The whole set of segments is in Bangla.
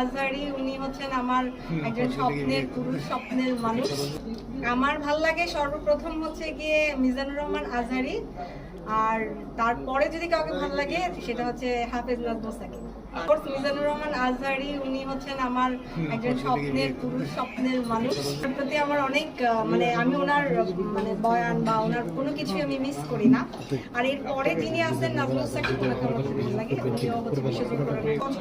আজহারি উনি হচ্ছেন আমার একজন স্বপ্নের পুরুষ স্বপ্নের মানুষ। আমার ভালো লাগে সর্বপ্রথম হচ্ছে গিয়ে মিজানুর রহমান আজহারি। আর তারপরে যদি কাউকে ভালো লাগে সেটা হচ্ছে হাফেজ নাজমুল সাকিব। Of মিজানুর রহমান আজহারি উনি হচ্ছেন আমার একজন স্বপ্নের পুরুষ স্বপ্নের মানুষ। প্রতি আমার অনেক মানে আমি ওনার মানে বয়ান বা ওনার কোনো কিছুই আমি মিস করি না। আর এরপরে যিনি আছেন নাজমুল সাকিব ওনাকে আমার ভালো লাগে। উনিও হচ্ছে বিশ্বজিৎ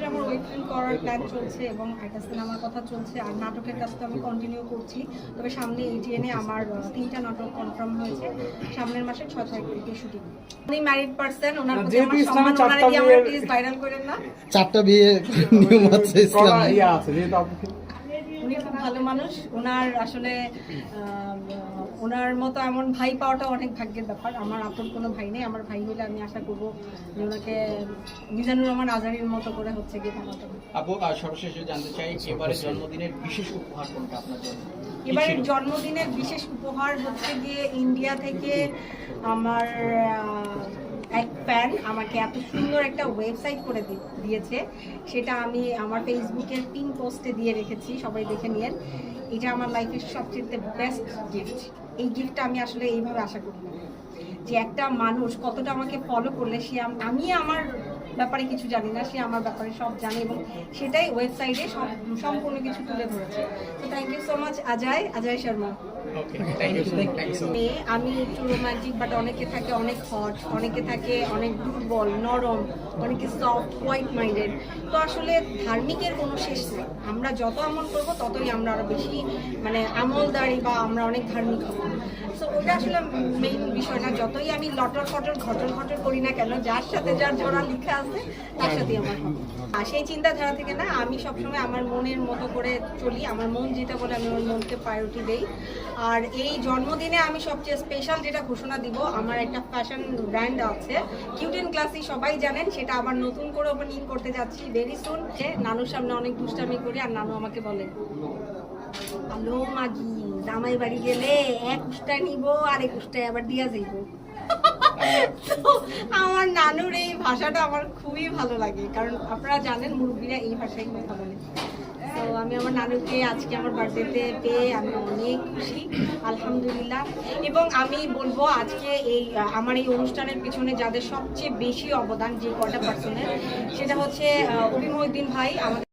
আমার ওয়েব ফিল্ম করার প্ল্যান চলছে এবং একটা সিনেমার কথা চলছে আর নাটকের কাজটা আমি কন্টিনিউ করছি। তবে সামনে এটিএনে আমার তিনটা নাটক কনফার্ম হয়েছে। সামনের মাসে ছয় তারিখ থেকে শুটিং উনি ম্যারিড পার্সন ওনার প্রতি আমার সম্মান ওনারে আমরা বিয়ে- প্লিজ ভাইরাল করেন না। চারটা বিয়ে নিয়ম আছে ইসলামে। ইয়ে আছে যেহেতু আপনি উনি খুব ভালো মানুষ। ওনার আসলে ওনার মতো এমন ভাই পাওয়াটা অনেক ভাগ্যের ব্যাপার। আমার আপন কোনো ভাই নেই। আমার ভাই হলে আমি আশা করব যে ওনাকে মিজানুর রহমান আজহারির মতো করে হচ্ছে গিয়ে হবে। আপু সর্বশেষে জানতে চাই এবারে জন্মদিনের বিশেষ উপহার কোনটা আপনার জন্য? এবারের? জন্মদিনের বিশেষ উপহার হচ্ছে গিয়ে ইন্ডিয়া থেকে আমার এক ফ্যান আমাকে এত সুন্দর একটা ওয়েবসাইট করে দিয়েছে। সেটা আমি আমার ফেসবুকের পিন পোস্টে দিয়ে রেখেছি, সবাই দেখে নিয়েন। এটা আমার লাইফের সবচেয়ে বেস্ট গিফট এই গিফটটা আমি আসলে এইভাবে আশা করি যে একটা মানুষ কতটা আমাকে ফলো করলে সে আমি আমার ব্যাপারে কিছু জানি না সে আমার ব্যাপারে সব জানে এবং সেটাই ওয়েবসাইটে সম্পূর্ণ কিছু তুলে ধরেছে। তো thank you so much Ajay Ajay Sharma আমি একটু রোমান্টিক বাট অনেকে থাকে অনেক হট অনেকে থাকে অনেক দুর্বল নরম অনেকে সফট হোয়াইট মাইন্ডেড তো আসলে ধার্মিকের কোনো শেষ নেই। আমরা যত আমল করব ততই আমরা আরও বেশি মানে আমলদারি বা আমরা অনেক ধার্মিক হব। সো ওটা আসলে মেইন বিষয় না যতই আমি লটর ফটর ঘটর ঘটর করি না কেন যার সাথে যার জোড়া লিখা আছে, তার সাথেই আমার হবে। সেই চিন্তাধারা থেকে না, আমি সবসময় আমার মনের মতো করে চলি, আমার মন যেটা বলে আমি আমার মনকে প্রায়োরিটি দেই। আর এই জন্মদিনে আমি সবচেয়ে স্পেশাল যেটা ঘোষণা দিব, আমার একটা ফ্যাশন ব্র্যান্ড আছে কিউটেন ক্লাসি সবাই জানেন, সেটা আবার নতুন করে ওপেনিং করতে যাচ্ছি ভেরি সুন যে নানুর সামনে অনেক দুষ্টামি করি, আর নানু আমাকে বলে হ্যালো মাগি জামাই বাড়ি গেলে এক উষ্টা নিব আর এক উষ্টায় আবার দিয়া যাইব। আমার নানুর এই ভাষাটা আমার খুবই ভালো লাগে কারণ আপনারা জানেন মুরব্বীরা এই ভাষায় কথা বলে। তো আমি আমার নানুকে আজকে আমার বার্থডেতে পেয়ে আমি অনেক খুশি আলহামদুলিল্লাহ। এবং আমি বলব আজকে এই আমার এই অনুষ্ঠানের পিছনে যাদের সবচেয়ে বেশি অবদান যে কটা পার্সনের সেটা হচ্ছে আহ, অভি ভাই আমাদের